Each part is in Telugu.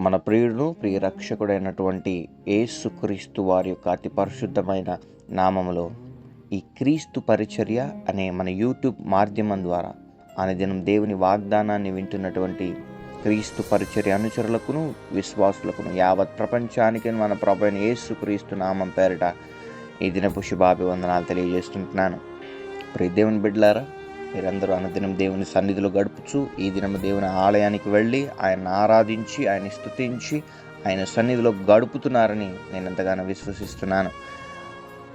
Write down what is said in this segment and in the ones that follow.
మన ప్రియుడును ప్రియ రక్షకుడైనటువంటి ఏసుక్రీస్తు వారి యొక్క అతి పరిశుద్ధమైన నామములో ఈ క్రీస్తు పరిచర్య అనే మన యూట్యూబ్ మాధ్యమం ద్వారా అనుదినం దేవుని వాగ్దానాన్ని వింటున్నటువంటి క్రీస్తు పరిచర్య అనుచరులకును విశ్వాసులకును యావత్ ప్రపంచానికి మన ప్రభుత్వ యేసు క్రీస్తు నామం పేరిట ఈ దినపు శుభాభివందనాలు తెలియజేస్తుంటున్నాను. ప్రియ దేవుని బిడ్డలారా మీరందరూ అనుదినం దేవుని సన్నిధిలో గడుపుచు ఈ దినం దేవుని ఆలయానికి వెళ్ళి ఆయన ఆరాధించి ఆయన స్తుతించి ఆయన సన్నిధిలో గడుపుతున్నారని నేను ఎంతగానో విశ్వసిస్తున్నాను.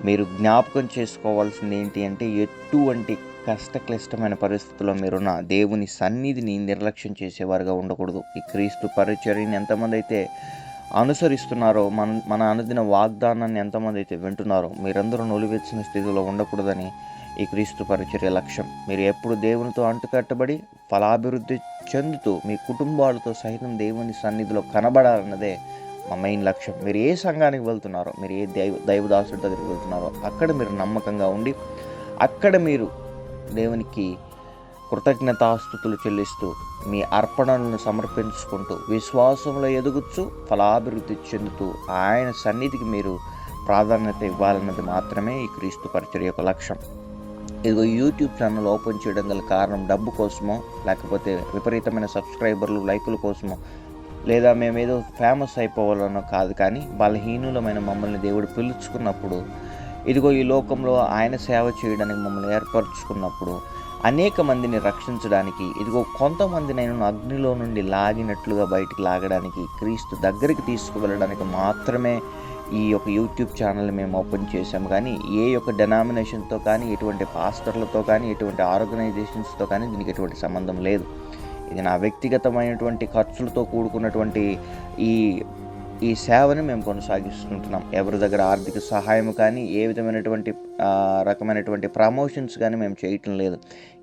మీరు జ్ఞాపకం చేసుకోవాల్సింది ఏంటి అంటే ఎటువంటి కష్ట క్లిష్టమైన పరిస్థితుల్లో మీరున్న దేవుని సన్నిధిని నిర్లక్ష్యం చేసేవారుగా ఉండకూడదు. ఈ క్రీస్తు పరిచర్యని ఎంతమంది అయితే అనుసరిస్తున్నారో మన మన అనుదిన వాగ్దానాన్ని ఎంతమంది అయితే వింటున్నారో మీరందరూ నొలివెచ్చిన స్థితిలో ఉండకూడదని ఈ క్రీస్తు పరిచర్య లక్ష్యం. మీరు ఎప్పుడు దేవునితో అంటుకట్టబడి ఫలాభివృద్ధి చెందుతూ మీ కుటుంబాలతో సహితం దేవుని సన్నిధిలో కనబడాలన్నదే మా మెయిన్ లక్ష్యం. మీరు ఏ సంఘానికి వెళ్తున్నారో మీరు ఏ దైవ దైవదాసుడి దగ్గరికి వెళ్తున్నారో అక్కడ మీరు నమ్మకంగా ఉండి అక్కడ మీరు దేవునికి కృతజ్ఞతాస్థుతులు చెల్లిస్తూ మీ అర్పణలను సమర్పించుకుంటూ విశ్వాసంలో ఎదుగుచ్చు ఫలాభివృద్ధి చెందుతూ ఆయన సన్నిధికి మీరు ప్రాధాన్యత ఇవ్వాలన్నది మాత్రమే ఈ క్రీస్తు పరిచర్య యొక్క లక్ష్యం. ఇదిగో యూట్యూబ్ ఛానల్ ఓపెన్ చేయడం గల కారణం డబ్బు కోసమో లేకపోతే విపరీతమైన సబ్స్క్రైబర్లు లైకుల కోసమో లేదా మేమేదో ఫేమస్ అయిపోవాలనో కాదు కానీ బలహీనులమైన మమ్మల్ని దేవుడు పిలుచుకున్నప్పుడు ఇదిగో ఈ లోకంలో ఆయన సేవ చేయడానికి మమ్మల్ని ఏర్పరచుకున్నప్పుడు అనేక మందిని రక్షించడానికి ఇదిగో కొంతమందినైనా అగ్నిలో నుండి లాగినట్లుగా బయటికి లాగడానికి క్రీస్తు దగ్గరికి తీసుకువెళ్ళడానికి మాత్రమే ఈ యొక్క యూట్యూబ్ ఛానల్ మేము ఓపెన్ చేసాము కానీ ఏ యొక్క డెనామినేషన్తో కానీ ఎటువంటి పాస్టర్లతో కానీ ఎటువంటి ఆర్గనైజేషన్స్తో కానీ దీనికి ఎటువంటి సంబంధం లేదు. ఇది నా వ్యక్తిగతమైనటువంటి ఖర్చులతో కూడుకున్నటువంటి ఈ ఈ సేవని మేము కొనసాగిస్తుంటున్నాం. ఎవరి దగ్గర ఆర్థిక సహాయం కానీ ఏ విధమైనటువంటి రకమైనటువంటి ప్రమోషన్స్ కానీ మేము చేయటం లేదు.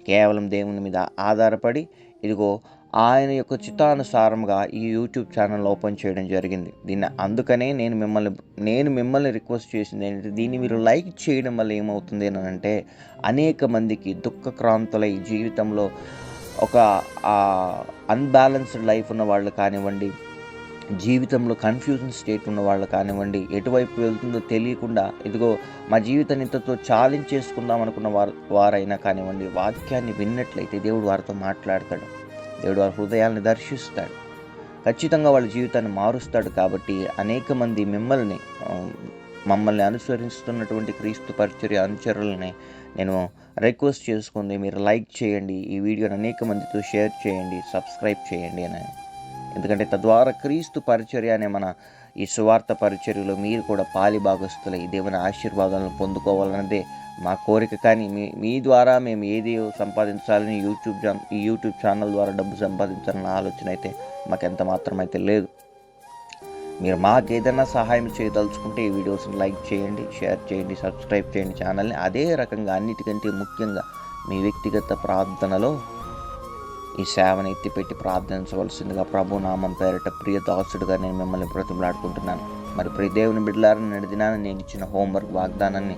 కేవలం దేవుని మీద ఆధారపడి ఇదిగో ఆయన యొక్క చిత్తానుసారంగా ఈ యూట్యూబ్ ఛానల్ ఓపెన్ చేయడం జరిగింది. దీన్ని అందుకనే నేను మిమ్మల్ని నేను మిమ్మల్ని రిక్వెస్ట్ చేసింది ఏంటంటే దీన్ని మీరు లైక్ చేయడం వల్ల ఏమవుతుంది అని అంటే అనేక మందికి దుఃఖక్రాంతులై జీవితంలో ఒక అన్బ్యాలెన్స్డ్ లైఫ్ ఉన్న వాళ్ళు కానివ్వండి జీవితంలో కన్ఫ్యూజన్ స్టేట్ ఉన్న వాళ్ళు కానివ్వండి ఎటువైపు వెళ్తుందో తెలియకుండా ఇదిగో మా జీవితాన్ని ఇంతతో ఛాలెంజ్ చేసుకుందాం అనుకున్న వారు వారైనా కానివ్వండి వాక్యాన్ని విన్నట్లయితే దేవుడు వారితో మాట్లాడతాడు. దేవుడు వారి హృదయాల్ని దర్శిస్తాడు. ఖచ్చితంగా వాళ్ళ జీవితాన్ని మారుస్తాడు కాబట్టి అనేక మంది మిమ్మల్ని మమ్మల్ని అనుసరిస్తున్నటువంటి క్రీస్తు పరిచర్య అనుచరులని నేను రిక్వెస్ట్ చేసుకుంది. మీరు లైక్ చేయండి ఈ వీడియోని అనేక మందితో షేర్ చేయండి సబ్స్క్రైబ్ చేయండి అని. ఎందుకంటే తద్వారా క్రీస్తు పరిచర్య అనే మన ఈ సువార్త పరిచర్యలో మీరు కూడా పాలి భాగస్తులై దేవుని ఆశీర్వాదాలను పొందుకోవాలన్నదే మా కోరిక. కానీ మీ మీ ద్వారా మేము ఏది సంపాదించాలని యూట్యూబ్ ఈ యూట్యూబ్ ఛానల్ ద్వారా డబ్బు సంపాదించాలన్న ఆలోచన అయితే మాకు ఎంత మాత్రం అయితే లేదు. మీరు మాకు ఏదైనా సహాయం చేయదలుచుకుంటే ఈ వీడియోస్ని లైక్ చేయండి షేర్ చేయండి సబ్స్క్రైబ్ చేయండి ఛానల్ని. అదే రకంగా అన్నిటికంటే ముఖ్యంగా మీ వ్యక్తిగత ప్రార్థనలో ఈ సేవను ఎత్తిపెట్టి ప్రార్థించవలసిందిగా ప్రభు నామం పేరిట ప్రియ దాసుడుగా నేను మిమ్మల్ని బ్రతిమలాడుకుంటున్నాను. మరి ప్రియ దేవుని బిడ్డలారని నడిదినాన్ని నేను ఇచ్చిన హోంవర్క్ వాగ్దానాన్ని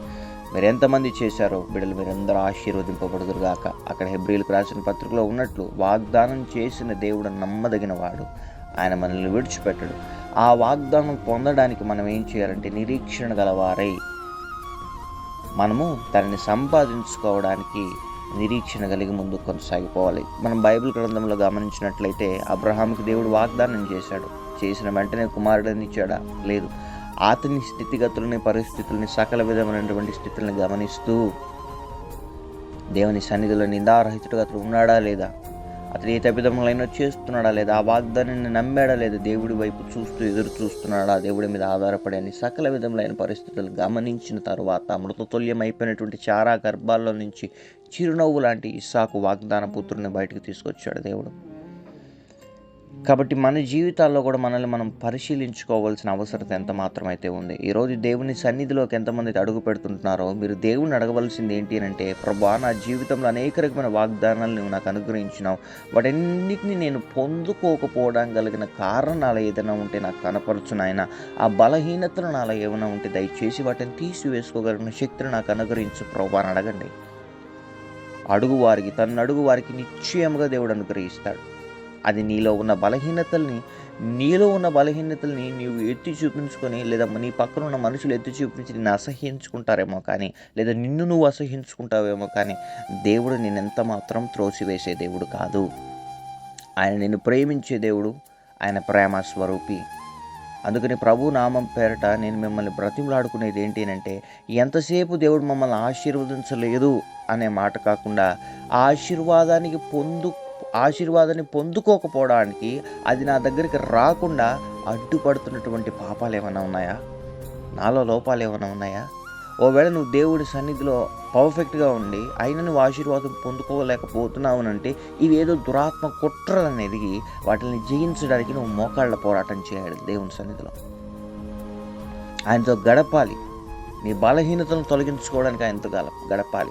మీరు ఎంతమంది చేశారో బిడ్డలు మీరందరూ ఆశీర్వదింపబడుదురు గాక. అక్కడ హెబ్రిల్కి రాసిన పత్రికలో ఉన్నట్లు వాగ్దానం చేసిన దేవుడు నమ్మదగిన వాడు ఆయన మనల్ని విడిచిపెట్టడు. ఆ వాగ్దానం పొందడానికి మనం ఏం చేయాలంటే నిరీక్షణ గలవారై మనము దానిని సంపాదించుకోవడానికి నిరీక్షణ కలిగి ముందుకు కొనసాగిపోవాలి. మనం బైబిల్ గ్రంథంలో గమనించినట్లయితే అబ్రహాంకి దేవుడు వాగ్దానం చేశాడు. చేసిన వెంటనే కుమారుడిని ఇచ్చాడా లేదు. అతని స్థితిగతులని పరిస్థితుల్ని సకల విధమైనటువంటి స్థితులను గమనిస్తూ దేవుని సన్నిధిలో నిందారహితుడుగా అతడు ఉన్నాడా లేదా? అతడు ఏ తప్పిదములైనా చేస్తున్నాడా లేదా? ఆ వాగ్దానాన్ని నమ్మాడా లేదా? దేవుడి వైపు చూస్తూ ఎదురు చూస్తున్నాడా? దేవుడి మీద ఆధారపడి అని సకల విధములైన పరిస్థితులు గమనించిన తర్వాత మృతతుల్యం అయిపోయినటువంటి చారా గర్భాల్లో నుంచి చిరునవ్వు లాంటి ఇస్సాకు వాగ్దాన పుత్రుని బయటకు తీసుకొచ్చాడు దేవుడు. కాబట్టి మన జీవితాల్లో కూడా మనల్ని మనం పరిశీలించుకోవాల్సిన అవసరత ఎంత మాత్రమైతే ఉంది. ఈరోజు దేవుని సన్నిధిలోకి ఎంతమంది అయితే అడుగు పెడుతుంటున్నారో మీరు దేవుని అడగవలసింది ఏంటి అని అంటే ప్రభా నా జీవితంలో అనేక రకమైన వాగ్దానాలు నువ్వు నాకు అనుగ్రహించినావు. వాటన్నిటిని నేను పొందుకోకపోవడం కలిగిన కారణాలు ఏదైనా ఉంటే నాకు కనపరచు నాయన. ఆ బలహీనతలు నాలో ఏమైనా ఉంటే దయచేసి వాటిని తీసివేసుకోగలిగిన శక్తిని నాకు అనుగ్రహించు. ప్రభా అని అడగండి. అడుగు వారికి తను అడుగు వారికి నిశ్చయముగా దేవుడు అనుగ్రహిస్తాడు. అది నీలో ఉన్న బలహీనతల్ని నీలో ఉన్న బలహీనతల్ని నీవు ఎత్తి చూపించుకొని లేదా నీ పక్కన ఉన్న మనుషులు ఎత్తి చూపించి నిన్ను అసహ్యించుకుంటారేమో కానీ లేదా నిన్ను నువ్వు అసహించుకుంటావేమో కానీ దేవుడు నిన్నెంత మాత్రం త్రోసివేసే దేవుడు కాదు. ఆయన నిన్ను ప్రేమించే దేవుడు ఆయన ప్రేమ స్వరూపి. అందుకని ప్రభు నామం పేరట నేను మిమ్మల్ని బ్రతిమలాడుకునేది ఏంటి అంటే ఎంతసేపు దేవుడు మమ్మల్ని ఆశీర్వదించలేదు అనే మాట కాకుండా ఆశీర్వాదానికి పొందు ఆశీర్వాదాన్ని పొందుకోకపోవడానికి అది నా దగ్గరికి రాకుండా అడ్డుపడుతున్నటువంటి పాపాలు ఏమైనా ఉన్నాయా? నాలో లోపాలు ఏమైనా ఉన్నాయా? ఒకవేళ నువ్వు దేవుడి సన్నిధిలో పర్ఫెక్ట్గా ఉండి అయినా నువ్వు ఆశీర్వాదం పొందుకోలేకపోతున్నావు అంటే ఇవి ఏదో దురాత్మ కుట్రలు అనేది వాటిని జయించడానికి నువ్వు మోకాళ్ళ పోరాటం చేయాలి దేవుని సన్నిధిలో. ఆయనతో గడపాలి. నీ బలహీనతను తొలగించుకోవడానికి ఆయనతో గల గడపాలి.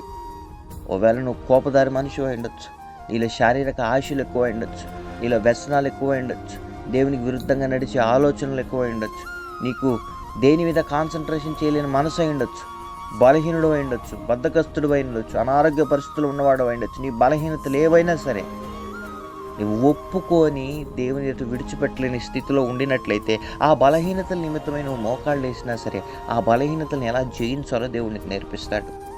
ఒకవేళ నువ్వు కోపదారి మనిషి ఉండొచ్చు. నీలో శారీరక ఆశలు ఎక్కువ ఉండొచ్చు. నీలో వ్యసనాలు ఎక్కువ ఉండొచ్చు. దేవునికి విరుద్ధంగా నడిచే ఆలోచనలు ఎక్కువ ఉండొచ్చు. నీకు దేని మీద కాన్సన్ట్రేషన్ చేయలేని మనసు అయి ఉండొచ్చు. బలహీనుడు అయి ఉండొచ్చు బద్ధకస్తుడు అయి ఉండొచ్చు అనారోగ్య పరిస్థితులు ఉన్నవాడు అయి ఉండొచ్చు నీ బలహీనతలు ఏవైనా సరే నువ్వు ఒప్పుకొని దేవుని ఎదుట విడిచిపెట్టలేని స్థితిలో ఉండినట్లయితే ఆ బలహీనతల నిమిత్తమై నువ్వు మోకాళ్ళు వేసినా సరే ఆ బలహీనతలను ఎలా జయించాలో దేవునికి నేర్పిస్తాడు.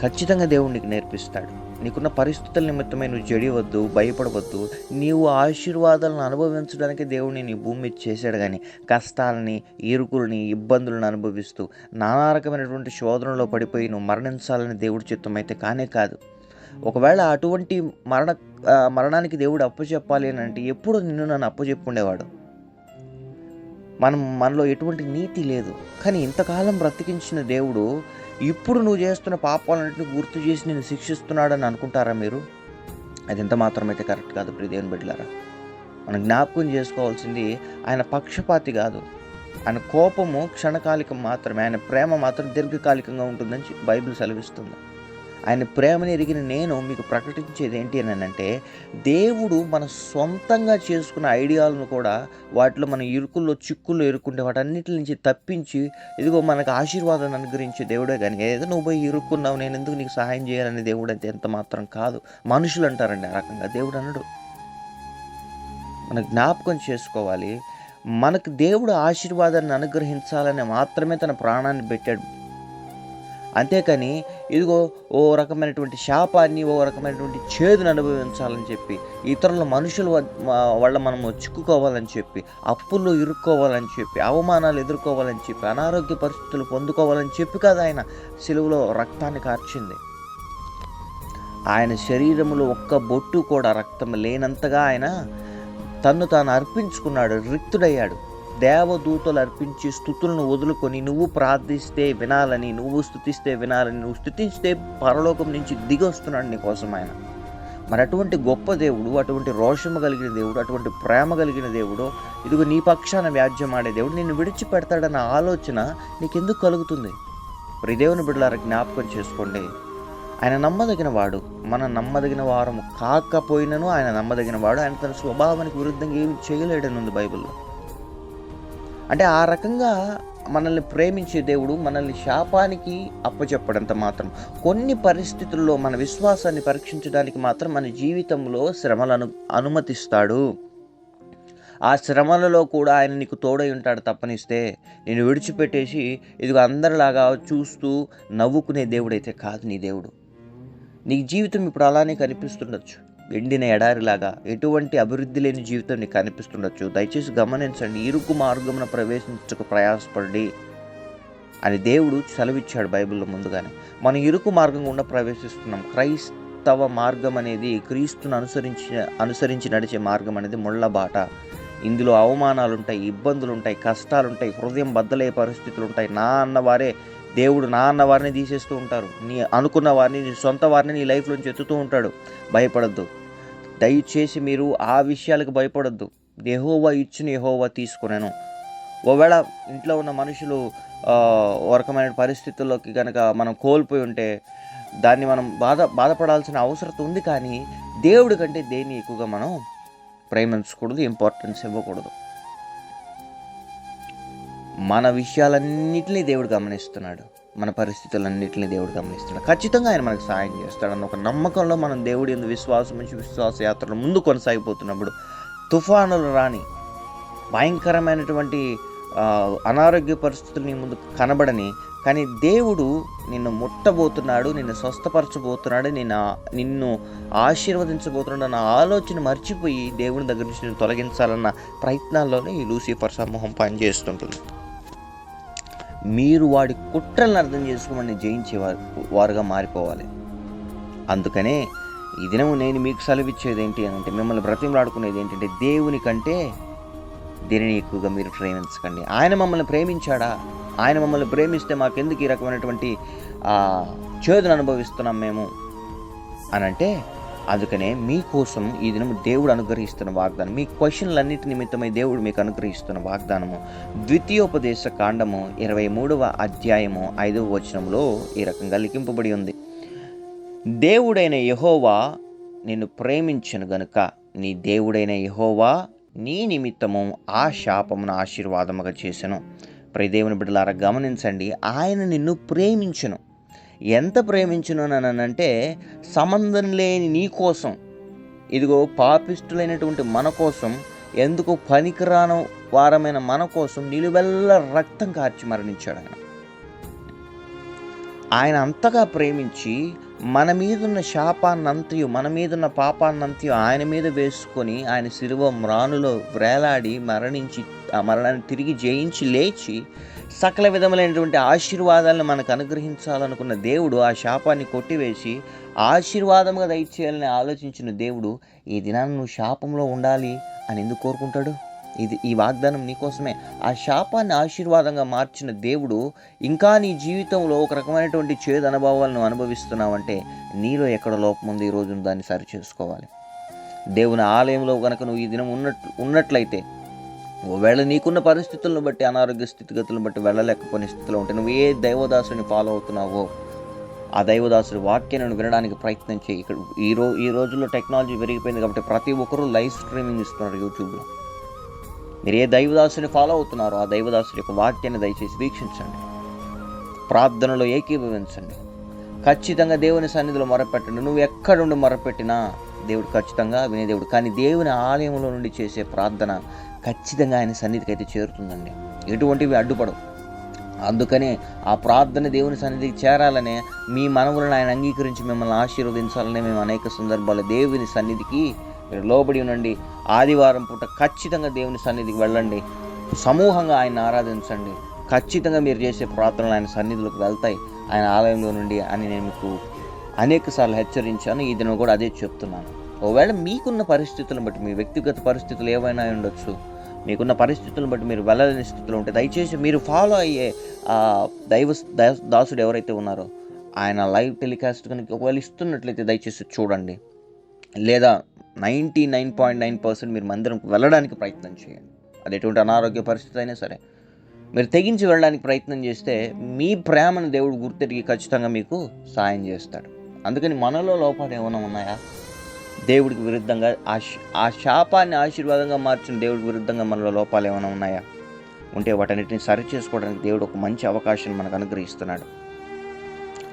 ఖచ్చితంగా దేవునికి నేర్పిస్తాడు. నీకున్న పరిస్థితుల నిమిత్తమై నువ్వు జడివద్దు భయపడవద్దు. నీవు ఆశీర్వాదాలను అనుభవించడానికి దేవుడిని నీ భూమి చేశాడు కానీ కష్టాలని ఇరుకులని ఇబ్బందులను అనుభవిస్తూ నానా రకమైనటువంటి శోధనలో పడిపోయి నువ్వు మరణించాలని దేవుడి చిత్తం అయితే కానే కాదు. ఒకవేళ అటువంటి మరణ మరణానికి దేవుడు అప్పచెప్పాలి అని అంటే ఎప్పుడు నిన్ను నన్ను అప్పచెప్పుండేవాడు. మనం మనలో ఎటువంటి నీతి లేదు. కానీ ఇంతకాలం బ్రతికించిన దేవుడు ఇప్పుడు నువ్వు చేస్తున్న పాపాలన్నింటినీ గుర్తు చేసి నేను శిక్షిస్తున్నాడని అనుకుంటారా మీరు? అది ఎంత మాత్రమైతే కరెక్ట్ కాదు ప్రియదేవుని బిడ్డలారా. మనం జ్ఞాపకం చేసుకోవాల్సింది ఆయన పక్షపాతి కాదు. ఆయన కోపము క్షణకాలికం మాత్రమే ఆయన ప్రేమ మాత్రం దీర్ఘకాలికంగా ఉంటుందని బైబిల్ సెలవిస్తుంది. ఆయన ప్రేమని ఎరిగిన నేను మీకు ప్రకటించేది ఏంటి అని అంటే దేవుడు మన సొంతంగా చేసుకున్న ఐడియాలను కూడా వాటిలో మన ఇరుకుల్లో చిక్కుల్లో ఇరుక్కుంటే వాటన్నిటి నుంచి తప్పించి ఇదిగో మనకు ఆశీర్వాదాన్ని అనుగ్రహించే దేవుడే కానీ ఏదో నువ్వు పోయి ఇరుక్కున్నావు నేను ఎందుకు నీకు సహాయం చేయాలని దేవుడు అయితే ఎంత మాత్రం కాదు. మనుషులు అంటారండి ఆ రకంగా. దేవుడు అనడు. మన జ్ఞాపకం చేసుకోవాలి. మనకు దేవుడు ఆశీర్వాదాన్ని అనుగ్రహించాలని మాత్రమే తన ప్రాణాన్ని పెట్టాడు. అంతేకాని ఇదిగో ఓ రకమైనటువంటి శాపాన్ని ఓ రకమైనటువంటి చేదును అనుభవించాలని చెప్పి ఇతరుల మనుషుల వల్ల మనము చిక్కుకోవాలని చెప్పి అప్పుల్లో ఇరుక్కోవాలని చెప్పి అవమానాలు ఎదుర్కోవాలని చెప్పి అనారోగ్య పరిస్థితులు పొందుకోవాలని చెప్పి కదా ఆయన సెలువులో రక్తాన్ని కార్చింది. ఆయన శరీరంలో ఒక్క బొట్టు కూడా రక్తం లేనంతగా ఆయన తన్ను తాను అర్పించుకున్నాడు రిక్తుడయ్యాడు. దేవదూతలు అర్పించి స్థుతులను వదులుకొని నువ్వు ప్రార్థిస్తే వినాలని నువ్వు స్థుతిస్తే వినాలని నువ్వు స్థుతిస్తే పరలోకం నుంచి దిగొస్తున్నాడు వస్తున్నాడు నీకోసం ఆయన. మరి అటువంటి గొప్ప దేవుడు అటువంటి రోషము కలిగిన దేవుడు అటువంటి ప్రేమ కలిగిన దేవుడు ఇదిగో నీ పక్షాన వ్యాజ్యం ఆడే దేవుడు నిన్ను విడిచిపెడతాడన్న ఆలోచన నీకెందుకు కలుగుతుంది? ప్రిదేవుని బిడ్డలారా జ్ఞాపకం చేసుకోండి. ఆయన నమ్మదగిన వాడు మనం నమ్మదగిన వారము కాకపోయినను ఆయన నమ్మదగిన వాడు ఆయన తన స్వభావానికి విరుద్ధంగా ఏమి చేయలేడని ఉంది బైబిల్లో. అంటే ఆ రకంగా మనల్ని ప్రేమించే దేవుడు మనల్ని శాపానికి అప్పచెప్పడంత మాత్రం. కొన్ని పరిస్థితుల్లో మన విశ్వాసాన్ని పరీక్షించడానికి మాత్రం మన జీవితంలో శ్రమలను అనుమతిస్తాడు. ఆ శ్రమలలో కూడా ఆయన నీకు తోడై ఉంటాడు తప్పనిస్తే. నేను విడిచిపెట్టేసి ఇదిగో అందరిలాగా చూస్తూ నవ్వుకునే దేవుడైతే కాదు నీ దేవుడు. నీ జీవితం ఇప్పుడు అలానే కనిపిస్తుండొచ్చు. ఎండిన ఎడారిలాగా ఎటువంటి అభివృద్ధి లేని జీవితం నీకు కనిపిస్తుండొచ్చు దయచేసి గమనించండి ఇరుకు మార్గమున ప్రవేశించకు ప్రయాసపడి అని దేవుడు సెలవిచ్చాడు బైబిల్లో ముందుగానే. మనం ఇరుకు మార్గం గుండా ప్రవేశిస్తున్నాం. క్రైస్తవ మార్గం అనేది క్రీస్తును అనుసరించి అనుసరించి నడిచే మార్గం అనేది ముళ్ళబాట ఇందులో అవమానాలు ఉంటాయి ఇబ్బందులు ఉంటాయి కష్టాలు ఉంటాయి హృదయం బద్దలయ్యే పరిస్థితులు ఉంటాయి నా అన్నవారే దేవుడు నా అన్న వారిని తీసేస్తూ ఉంటారు. నీ అనుకున్న వారిని నీ సొంత వారిని నీ లైఫ్లోంచి ఎత్తుతూ ఉంటాడు. భయపడద్దు. దయచేసి మీరు ఆ విషయాలకు భయపడద్దు. ఎహోవా ఇచ్చిన ఎహోవా తీసుకున్నాను ఒకవేళ ఇంట్లో ఉన్న మనుషులు రకమైన పరిస్థితుల్లోకి కనుక మనం కోల్పోయి ఉంటే దాన్ని మనం బాధ బాధపడాల్సిన అవసరం ఉంది కానీ దేవుడి కంటే దేన్ని ఎక్కువగా మనం ప్రేమించకూడదు ఇంపార్టెన్స్ ఇవ్వకూడదు. మన విషయాలన్నింటినీ దేవుడు గమనిస్తున్నాడు. మన పరిస్థితులన్నింటినీ దేవుడు గమనిస్తున్నాడు. ఖచ్చితంగా ఆయన మనకు సహాయం చేస్తాడన్న ఒక నమ్మకంలో మనం దేవుడి ఎందు విశ్వాసం నుంచి విశ్వాస యాత్రలో ముందు కొనసాగిపోతున్నప్పుడు తుఫానులు రాని భయంకరమైనటువంటి అనారోగ్య పరిస్థితులు నీ ముందు కనబడని కానీ దేవుడు నిన్ను ముట్టబోతున్నాడు నిన్ను స్వస్థపరచబోతున్నాడు నిన్ను నిన్ను ఆశీర్వదించబోతున్నాడు అన్న ఆలోచన మర్చిపోయి దేవుని దగ్గర నుంచి నేను తొలగించాలన్న ప్రయత్నాల్లోనే ఈ లూసిఫర్ సమూహం పనిచేస్తుంటుంది. మీరు వాడి కుట్రలను అర్థం చేసుకోమని జయించే వారు వారుగా మారిపోవాలి. అందుకనే ఈ దినము నేను మీకు సెలవిచ్చేది ఏంటి అని అంటే మిమ్మల్ని బ్రతిమలాడుకునేది ఏంటంటే దేవుని కంటే దీనిని ఎక్కువగా మీరు ప్రేమించకండి. ఆయన మమ్మల్ని ప్రేమించాడా? ఆయన మమ్మల్ని ప్రేమిస్తే మాకెందుకు ఈ రకమైనటువంటి చేదును అనుభవిస్తున్నాం మేము? అని అంటే అందుకనే మీకోసం ఈ దినం దేవుడు అనుగ్రహిస్తున్న వాగ్దానం. మీ క్వశ్చన్లన్నిటి నిమిత్తమై దేవుడు మీకు అనుగ్రహిస్తున్న వాగ్దానము. ద్వితీయోపదేశ కాండము ఇరవై మూడవ అధ్యాయము ఐదవ వచనంలో ఈ రకంగా లిఖింపబడి ఉంది. దేవుడైన యహోవా నిన్ను ప్రేమించను గనుక నీ దేవుడైన యహోవా నీ నిమిత్తము ఆ శాపమును ఆశీర్వాదముగా చేశాను ప్రదేవుని బిడ్డలారా గమనించండి. ఆయన నిన్ను ప్రేమించను. ఎంత ప్రేమించును అంటే సంబంధం లేని నీ కోసం. ఇదిగో పాపిష్టులైనటువంటి మన కోసం ఎందుకు పనికిరాన వారమైన మన కోసం నిలువెల్ల రక్తం కార్చి మరణించాడు ఆయన. ఆయన అంతగా ప్రేమించి మన మీదున్న శాపాన్నంతయు మన మీదున్న పాపాన్నంతయు ఆయన మీద వేసుకొని ఆయన శిలువ మ్రానులో వ్రేలాడి మరణించి ఆ మరణాన్ని తిరిగి జయించి లేచి సకల విధములైనటువంటి ఆశీర్వాదాలను మనకు అనుగ్రహించాలనుకున్న దేవుడు ఆ శాపాన్ని కొట్టివేసి ఆశీర్వాదముగా దయచేయాలని ఆలోచించిన దేవుడు ఈ దినాన్ని నువ్వు శాపంలో ఉండాలి అని ఎందుకు కోరుకుంటాడు? ఇది ఈ వాగ్దానం నీకోసమే ఆ శాపాన్ని ఆశీర్వాదంగా మార్చిన దేవుడు ఇంకా నీ జీవితంలో ఒక రకమైనటువంటి చేదు అనుభవాలను అనుభవిస్తున్నావంటే నీలో ఎక్కడ లోపం ఉంది? ఈ దాన్ని సరిచేసుకోవాలి. దేవుని ఆలయంలో కనుక నువ్వు ఈ దినం ఉన్నట్లు ఉన్నట్లయితే ఒకవేళ నీకున్న పరిస్థితులను బట్టి అనారోగ్య స్థితిగతులను బట్టి వెళ్ళలేకపోయిన స్థితిలో ఉంటే నువ్వు ఏ దైవదాసుని ఫాలో అవుతున్నావో ఆ దైవదాసుడి వాక్యాన్ని వినడానికి ప్రయత్నం చేయి. ఇక్కడ ఈ రో ఈ రోజుల్లో టెక్నాలజీ పెరిగిపోయింది కాబట్టి ప్రతి ఒక్కరూ లైవ్ స్ట్రీమింగ్ ఇస్తున్నారు యూట్యూబ్లో. మీరు ఏ దైవదాసుని ఫాలో అవుతున్నారో ఆ దైవదాసుడి యొక్క వాక్యాన్ని దయచేసి వీక్షించండి. ప్రార్థనలో ఏకీభవించండి. ఖచ్చితంగా దేవుని సన్నిధిలో మొరపెట్టండి. నువ్వు ఎక్కడుండి మొరపెట్టినా దేవుడు ఖచ్చితంగా వినే దేవుడు. కానీ దేవుని ఆలయంలో నుండి చేసే ప్రార్థన ఖచ్చితంగా ఆయన సన్నిధికి అయితే చేరుతుందండి. ఎటువంటివి అడ్డుపడవు. అందుకనే ఆ ప్రార్థన దేవుని సన్నిధికి చేరాలనే మీ మనవులను ఆయన అంగీకరించి మిమ్మల్ని ఆశీర్వదించాలని మేము అనేక సందర్భాల్లో దేవుని సన్నిధికి మీరు లోబడి ఉండండి. ఆదివారం పూట ఖచ్చితంగా దేవుని సన్నిధికి వెళ్ళండి. సమూహంగా ఆయన ఆరాధించండి. ఖచ్చితంగా మీరు చేసే ప్రార్థనలు ఆయన సన్నిధిలోకి వెళ్తాయి. ఆయన ఆలయంలో నుండి అని నేను మీకు అనేక సార్లు హెచ్చరించాను ఈ దినం కూడా అదే చెప్తున్నాను. ఒకవేళ మీకున్న పరిస్థితులను బట్టి మీ వ్యక్తిగత పరిస్థితులు ఏవైనా ఉండొచ్చు మీకున్న పరిస్థితులను బట్టి మీరు వెళ్ళలేని స్థితిలో ఉంటే దయచేసి మీరు ఫాలో అయ్యే దైవ దాసుడు ఎవరైతే ఉన్నారో ఆయన లైవ్ టెలికాస్ట్ కనుక ఒకవేళ ఇస్తున్నట్లయితే దయచేసి చూడండి. లేదా ninety nine point nine percent మీరు మందిరంకు వెళ్ళడానికి ప్రయత్నం చేయండి. అది ఎటువంటి అనారోగ్య పరిస్థితి అయినా సరే. మీరు తెగించి వెళ్ళడానికి ప్రయత్నం చేస్తే మీ ప్రేమను దేవుడు గుర్తెరిగి ఖచ్చితంగా మీకు సాయం చేస్తాడు. అందుకని మనలో లోపాలు ఏమైనా ఉన్నాయా? దేవుడికి విరుద్ధంగా ఆ ఆ శాపాన్ని ఆశీర్వాదంగా మార్చిన దేవుడికి విరుద్ధంగా మనలో లోపాలు ఏమైనా ఉన్నాయా? ఉంటే వాటన్నిటిని సరి చేసుకోవడానికి దేవుడు ఒక మంచి అవకాశం మనకు అనుగ్రహిస్తున్నాడు.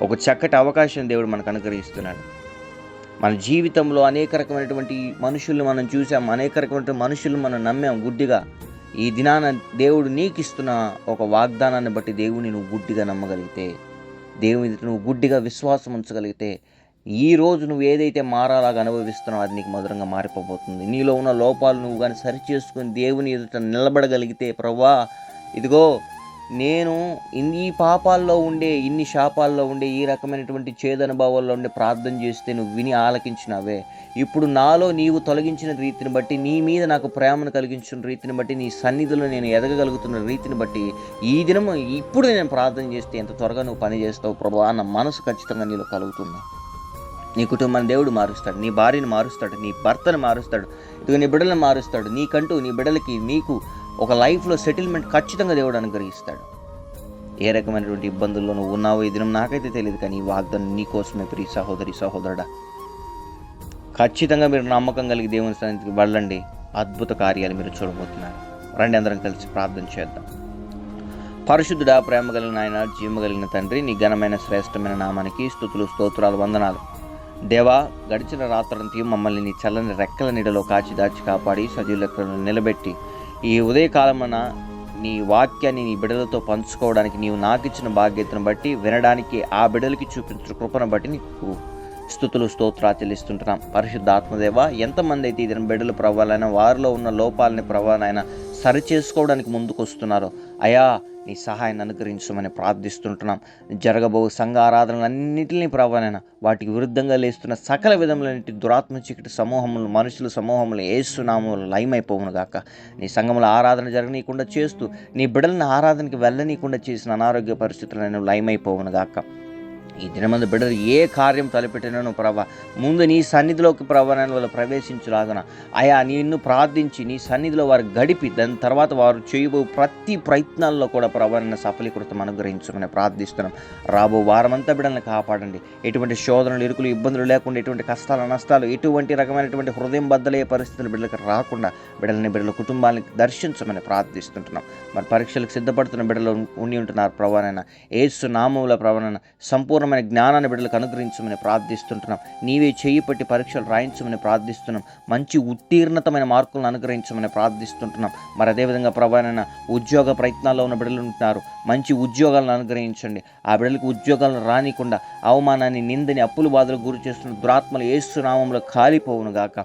ఒక చక్కటి అవకాశం దేవుడు మనకు అనుగ్రహిస్తున్నాడు. మన జీవితంలో అనేక రకమైనటువంటి మనుషుల్ని మనం చూసాం అనేక రకమైనటువంటి మనుషులు మనం నమ్మాం గుడ్డిగా. ఈ దినాన దేవుడు నీకు ఇస్తున్న ఒక వాగ్దానాన్ని బట్టి దేవుడిని నువ్వు గుడ్డిగా నమ్మగలిగితే దేవుని ఎదుట నువ్వు గుడ్డిగా విశ్వాసం ఉంచగలిగితే ఈ రోజు నువ్వు ఏదైతే మారాలాగా అనుభవిస్తున్నావు అది నీకు మధురంగా మారిపోబోతుంది. నీలో ఉన్న లోపాలు నువ్వు కానీ సరిచేసుకుని దేవుని ఎదుట నిలబడగలిగితే ప్రభా ఇదిగో నేను ఇన్ని పాపాల్లో ఉండే ఇన్ని శాపాల్లో ఉండే ఈ రకమైనటువంటి చేదనుభవాల్లో ఉండే ప్రార్థన చేస్తే నువ్వు విని ఆలకించినావే. ఇప్పుడు నాలో నీవు తొలగించిన రీతిని బట్టి నీ మీద నాకు ప్రేమను కలిగించిన రీతిని బట్టి నీ సన్నిధిలో నేను ఎదగగలుగుతున్న రీతిని బట్టి ఈ దినం ఇప్పుడు నేను ప్రార్థన చేస్తే ఎంత త్వరగా నువ్వు పని చేస్తావు ప్రభు అన్న మనసు ఖచ్చితంగా నీలో కలుగుతుంది. నీ కుటుంబాన్ని దేవుడు మారుస్తాడు నీ భార్యను మారుస్తాడు నీ భర్తను మారుస్తాడు ఇదిగో నీ బిడ్డలను మారుస్తాడు నీకంటూ నీ బిడ్డలకి నీకు ఒక లైఫ్లో సెటిల్మెంట్ ఖచ్చితంగా దేవుడు అనుగ్రహిస్తాడు. ఏ రకమైనటువంటి ఇబ్బందుల్లో నువ్వు ఉన్నావో ఈ దినం నాకైతే తెలియదు కానీ ఈ వాగ్దానం నీకోసమే ప్రియ సహోదరి సహోదరుడా. ఖచ్చితంగా మీరు నమ్మకం కలిగి దేవుని సన్నిధికి వెళ్ళండి. అద్భుత కార్యాలు మీరు చూడబోతున్నారు. రండి అందరం కలిసి ప్రార్థన చేద్దాం. పరిశుద్ధుడా ప్రేమ కలిగిన ఆయన జీవ కలిగిన తండ్రి నీ ఘనమైన శ్రేష్టమైన నామానికి స్థుతులు స్తోత్రాలు వందనాలు. దేవా గడిచిన రాత్రంతి మమ్మల్ని నీ చల్లని రెక్కల నీడలో కాచి దాచి కాపాడి సజీవులకు నిలబెట్టి ఈ ఉదయకాలమున నీ వాక్యాన్ని నీ బిడలతో పంచుకోవడానికి నీవు నాకు ఇచ్చిన బాధ్యతను బట్టి వినడానికి ఆ బిడ్డలకి చూపించిన కృపను బట్టి నీకు స్థుతులు స్తోత్రాలు చెల్లిస్తుంటున్నాం పరిశుద్ధ ఆత్మదేవ ఎంతమంది అయితే ఇది బిడ్డలు ప్రవ్వాలైనా వారిలో ఉన్న లోపాలని ప్రవ్వాలైనా సరి చేసుకోవడానికి ముందుకు వస్తున్నారో అయా నీ సహాయాన్ని అనుగ్రహించమని ప్రార్థిస్తుంటున్నాం. జరగబో సంఘ ఆరాధనలన్నింటినీ ప్రభానైనా వాటికి విరుద్ధంగా లేస్తున్న సకల విధములన్నిటి దురాత్మ చీకటి సమూహములు మనుషుల సమూహములు ఏసునామములు లయమైపోవును గాక. నీ సంఘముల ఆరాధన జరగనీయకుండా చేస్తూ నీ బిడ్డలను ఆరాధనకి వెళ్ళనీయకుండా చేసిన అనారోగ్య పరిస్థితులను లయమైపోవును గాక. ఈ దినమందు బిడ్డలు ఏ కార్యం తలపెట్టినను ప్రభా ముందు నీ సన్నిధిలోకి ప్రభా నేను వాళ్ళు ప్రవేశించులాగన అయా నిన్ను ప్రార్థించి నీ సన్నిధిలో వారు గడిపి దాని తర్వాత వారు చేయబో ప్రతి ప్రయత్నాల్లో కూడా ప్రభా నిన్న సఫలీకృతం అనుగ్రహించమని ప్రార్థిస్తున్నాం. రాబో వారమంతా బిడ్డలను కాపాడండి. ఎటువంటి శోధనలు ఇరుకులు ఇబ్బందులు లేకుండా ఎటువంటి కష్టాలు నష్టాలు ఎటువంటి రకమైనటువంటి హృదయం బద్దలయ్యే పరిస్థితులు బిడ్డలకు రాకుండా బిడ్డలని బిడ్డల కుటుంబాన్ని దర్శించమని ప్రార్థిస్తుంటున్నాం. మరి పరీక్షలకు సిద్ధపడుతున్న బిడ్డలు ఉండి ఉంటున్నారు ప్రవణన ఏసు నామముల సంపూర్ణ సంపూర్ణమైన జ్ఞానాన్ని బిడ్డలకు అనుగ్రహించమని ప్రార్థిస్తుంటున్నాం. నీవే చేయి పట్టి పరీక్షలు రాయించమని ప్రార్థిస్తున్నాం. మంచి ఉత్తీర్ణతమైన మార్కులను అనుగ్రహించమని ప్రార్థిస్తుంటున్నాం. మరి అదేవిధంగా ప్రభానైనా ఉద్యోగ ప్రయత్నాల్లో ఉన్న బిడ్డలు ఉంటున్నారు. మంచి ఉద్యోగాలను అనుగ్రహించండి. ఆ బిడ్డలకు ఉద్యోగాలను రానికుండా అవమానాన్ని నిందని అప్పులు బాధలు గురి చేస్తున్న దురాత్మలు ఏసునామంలో కాలిపోవును గాక.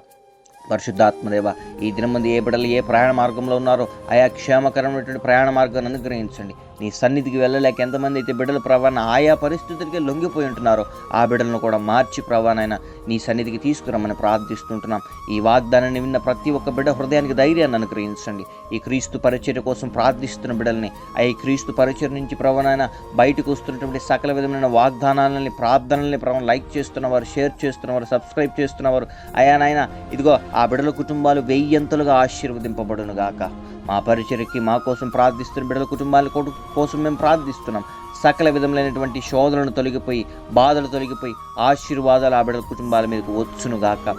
పరిశుద్ధాత్మదేవ ఈ దినమంది ఏ బిడ్డలు ఏ ప్రయాణ మార్గంలో ఉన్నారో ఆయా క్షేమకరమైనటువంటి ప్రయాణ మార్గాన్ని అనుగ్రహించండి. నీ సన్నిధికి వెళ్ళలేక ఎంతమంది అయితే బిడ్డలు ప్రవాణ ఆయా పరిస్థితులకి లొంగిపోయి ఉంటున్నారో ఆ బిడ్డలను కూడా మార్చి ప్రవాణైనా నీ సన్నిధికి తీసుకురమ్మని ప్రార్థిస్తుంటున్నాం. ఈ వాగ్దానాన్ని విన్న ప్రతి ఒక్క బిడ్డ హృదయానికి ధైర్యాన్ని అనుగ్రహించండి. ఈ క్రీస్తు పరిచర్య కోసం ప్రార్థిస్తున్న బిడ్డల్ని ఆ ఈ క్రీస్తు పరిచయం నుంచి ప్రవణైనా బయటకు వస్తున్నటువంటి సకల విధమైన వాగ్దానాలని ప్రార్థనల్ని ప్రవణ లైక్ చేస్తున్నవారు షేర్ చేస్తున్నవారు సబ్స్క్రైబ్ చేస్తున్నవారు అయానైనా ఇదిగో ఆ బిడ్డల కుటుంబాలు వెయ్యంతలుగా ఆశీర్వదింపబడును గాక మా పరిచర్యకి మా కోసం ప్రార్థిస్తున్న బిడ్డల కుటుంబాలు కూడా కోసం మేము ప్రార్థిస్తున్నాం. సకల విధములైనటువంటి శోధనలు తొలగిపోయి బాధలు తొలగిపోయి ఆశీర్వాదాలు ఆ బిడ్డల కుటుంబాల మీదకు వచ్చును గాక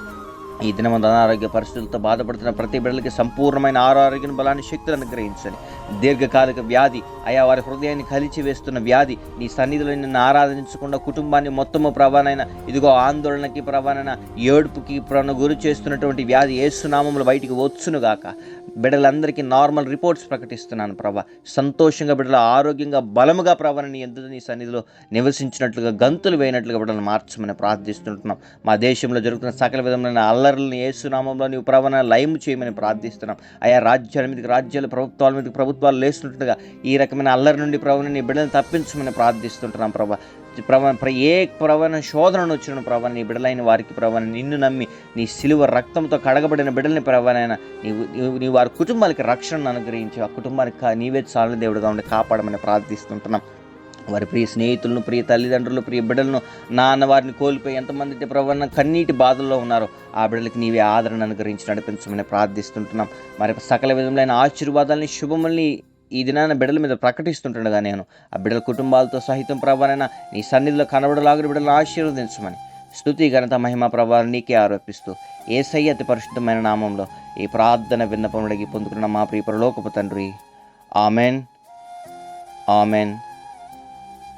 ఈ దినమందు అనారోగ్య పరిస్థితులతో బాధపడుతున్న ప్రతి బిడ్డలకి సంపూర్ణమైన ఆరోగ్యం బలాన్ని శక్తులు అనుగ్రహించండి. దీర్ఘకాలిక వ్యాధి అయా వారి హృదయాన్ని కలిచి వేస్తున్న వ్యాధి నీ సన్నిధిలో నిన్ను ఆరాధించకుండా కుటుంబాన్ని మొత్తము ప్రవాణైన ఇదిగో ఆందోళనకి ప్రభానైనా ఏడుపుకి ప్రవణ గురి చేస్తున్నటువంటి వ్యాధి ఏసునామములు బయటికి వచ్చునుగాక బిడ్డలందరికీ నార్మల్ రిపోర్ట్స్ ప్రకటిస్తున్నాను ప్రభా. సంతోషంగా బిడ్డల ఆరోగ్యంగా బలముగా ప్రభాని ఎంత నీ సన్నిధిలో నివసించినట్లుగా గంతులు వేయనట్లుగా బిడ్డలను మార్చమని ప్రార్థిస్తుంటున్నాం. మా దేశంలో జరుగుతున్న సకల విధమైన అల్లర్లని ఏసునామంలో నీవు ప్రవణ లయం చేయమని ప్రార్థిస్తున్నాం. ఆయా రాజ్యాల మీదకి రాజ్యాలు ప్రభుత్వాల మీదకి ప్రభుత్వాలు లేస్తున్నట్టుగా ఈ రకమైన అల్లరి నుండి ప్రవణ నీ బిడ్డలను తప్పించమని ప్రార్థిస్తుంటున్నాం ప్రభా. ప్రవణ ప్ర- ఏ ప్రవణ శోధనను వచ్చిన ప్రవణ నీ బిడలైన వారికి ప్రవణ నిన్ను నమ్మి నీ సిలువ రక్తంతో కడగబడిన బిడ్డలని ప్రవణైన నీవు నీ వారి కుటుంబాలకి రక్షణను అనుగ్రహించి ఆ కుటుంబానికి నీవే చాలని దేవుడుగా ఉండి కాపాడమని ప్రార్థిస్తుంటున్నాం. వారి ప్రియ స్నేహితులను ప్రియ తల్లిదండ్రులు ప్రియ బిడ్డలను నాన్న వారిని కోల్పోయి ఎంతమంది అయితే ప్రవణ కన్నీటి బాధల్లో ఉన్నారో ఆ బిడ్డలకి నీవే ఆదరణ అనుగ్రహించి నడిపించమని ప్రార్థిస్తుంటున్నాం. మరి సకల విధములైన ఆశీర్వాదాలని శుభముల్ని ఈ దినాన బిడ్డల మీద ప్రకటిస్తుంటుండగా నేను ఆ బిడ్డల కుటుంబాలతో సహితం ప్రభానైనా నీ సన్నిధిలో కనబడలాగిన బిడ్డలను ఆశీర్వదించమని స్తుతి ఘనత మహిమ ప్రభావం నీకే ఆరోపిస్తూ ఏసయ్య అతి పరిశుద్ధమైన నామంలో ఈ ప్రార్థన విన్నపముడికి పొందుకున్న మా ప్రియపరలోకపు తండ్రి. Amen. Amen.